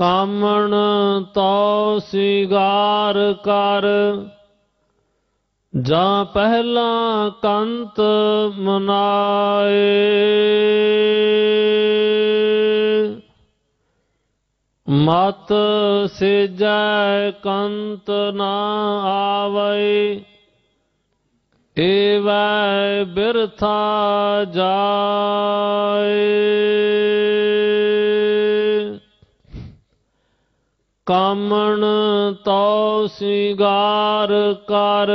ਕਾਮਣ ਤੋ ਸਿਗਾਰ ਕਰ। ਜਾਂ ਪਹਿਲਾ ਕੰਤ ਮਨਾਏ। ਮਤ ਸਿਜੈ ਕੰਤ ਨਾ ਆਵੈ। ਏਵੈ ਬਿਰਥਾ ਜਾਏ। ਕਾਮਣ ਤੋ ਸਿਗਾਰ ਕਰ।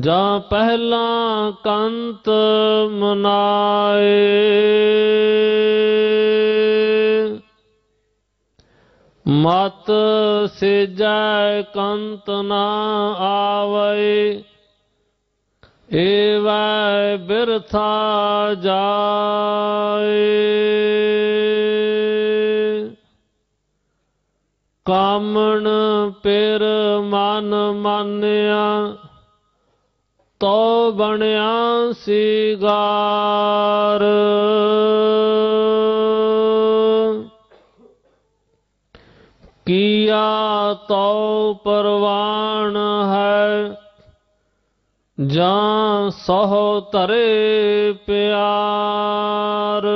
ਜਾਂ ਪਹਿਲਾ ਕੰਤ ਮਨਾਏ। ਮਤ ਸਿਜੈ ਕੰਤ ਨਾ ਆਵੈ। ਏਵੈ ਬਿਰਥਾ ਜਾਏ। ਕਾਮਣ ਪਿਰ ਮਨ ਮਾਨਿਆ, ਤੋ ਬਣਿਆ ਸਿਗਾਰ। ਕੀਆ ਤੋ ਪਰਵਾਨ ਹੈ, ਜਾਂ ਸਹ ਤਰੇ ਪਿਆਰ।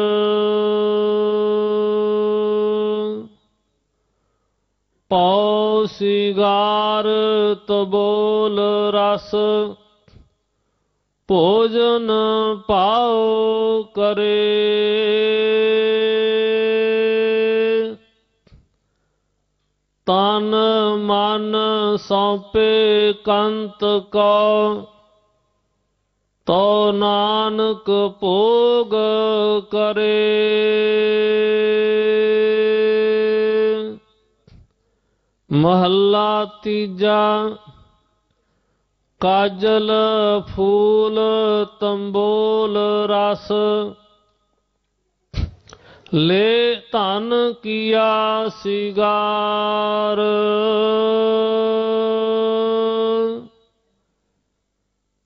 ਪਉ ਸਿਗਾਰ, ਤਬੋਲ ਰਸ। ਭੋਜਨ ਪਾਉ ਕਰੇ। ਤਨ ਮਨ ਸੌਪੇ ਕੰਤ ਕੋ। ਤੋ ਨਾਨਕ ਭੋਗ ਕਰੇ। ਮਹੱਲਾ ਤੀਜਾ ਕਾਜਲ ਫੂਲ ਤੰਬੋਲ ਰਸ ਲੈ ਧਨ ਕੀਆ ਸਿਗਾਰ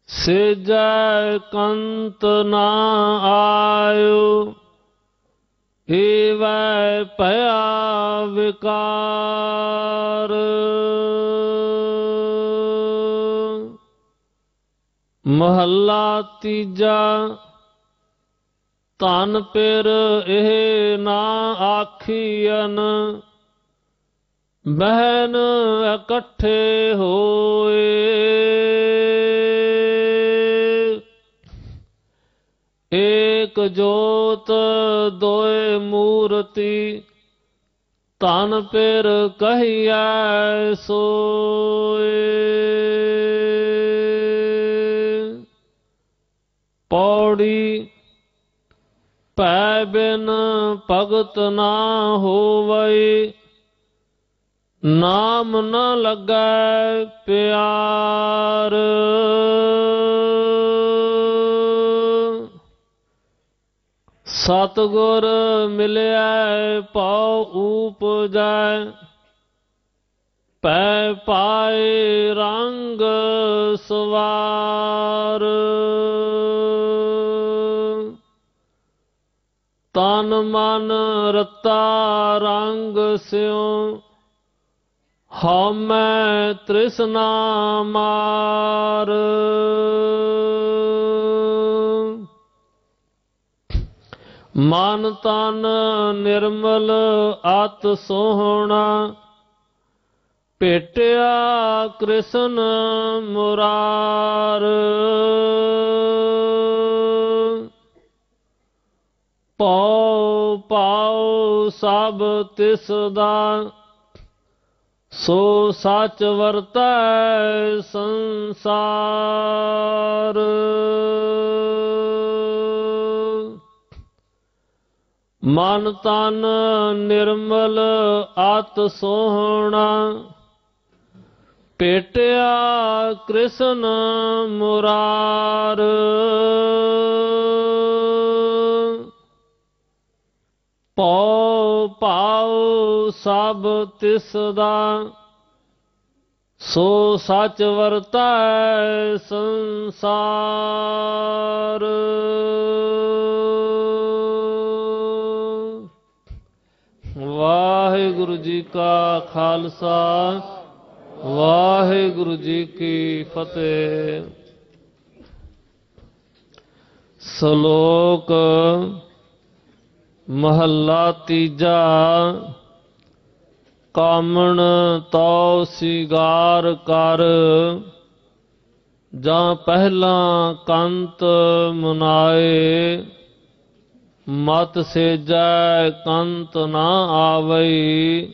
ਸਿਜੈ ਕੰਤ ਨਾ ਆਇਓ ਏਵੈ ਭਇਆ ਵਿਕਾਰ। ਮਹੱਲਾ ਤੀਜਾ ਤਨ ਪਿਰ ਇਹ ਨਾ ਆਖੀਨ ਬਹਿਨ ਇਕੱਠੇ ਹੋਏ। ਏਕ ਜੋਤ ਦੋਏ ਮੂਰਤੀ ਤਨ ਪਿਰ ਕਹੀਐ ਸੋਏ। ਪੌੜੀ ਪੈ ਬਿਨ ਭਗਤ ਨਾ ਹੋਵਈ, ਨਾਮ ਨ ਲੱਗੈ ਪਿਆਰ। ਸਤਗੁਰ ਮਿਲਿਆ ਪਾਉ ਊਪਜੈ ਪੈ ਪਾਏ ਰੰਗ ਸਵਾਰ। ਤਨ ਮਨ ਰਤਾ ਰੰਗ ਸਿਉ, ਹਉਮੈ ਤ੍ਰਿਸ਼ਨਾ ਮਾਰ। ਮਨ ਤਨ ਨਿਰਮਲ ਆਤ ਸੋਹਣਾ, ਭੇਟਿਆ ਕ੍ਰਿਸ਼ਨ ਮੁਰਾਰ। ਪਉ ਪਾਉ ਸਭ ਤਿਸ ਦਾ ਸੋ ਸੱਚ ਵਰਤੈ ਸੰਸਾਰ। ਮਨ ਤਨ ਨਿਰਮਲ ਆਤ ਸੋਹਣਾ। ਪੇਟਿਆ ਕ੍ਰਿਸ਼ਨ ਮੁਰਾਰ। ਪਉ ਪਾਉ ਸਭ ਤਿਸ ਦਾ ਸੋ ਸੱਚ ਵਰਤੈ ਸੰਸਾਰ। ਵਾਹਿਗੁਰੂ ਜੀ ਕਾ ਖਾਲਸਾ, ਵਾਹਿਗੁਰੂ ਜੀ ਕੀ ਫਤਿਹ। ਸ਼ਲੋਕ ਮਹੱਲਾ ਤੀਜਾ, ਕਾਮਣ ਤਉ ਸਿਗਾਰ ਕਰ, ਜਾਂ ਪਹਿਲਾ ਕੰਤ ਮਨਾਏ। ਮਤ ਸੇਜੈ ਕੰਤ ਨਾ ਆਵਈ,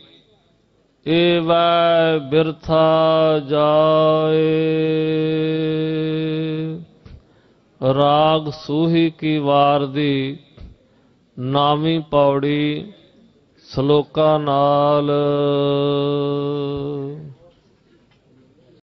ਏਵੈ ਬਿਰਥਾ ਜਾਏ। ਰਾਗ ਸੂਹੀ ਕੀ ਵਾਰ ਦੀ, ਨਾਮੀ ਪੌੜੀ, ਸ਼ਲੋਕਾਂ ਨਾਲ।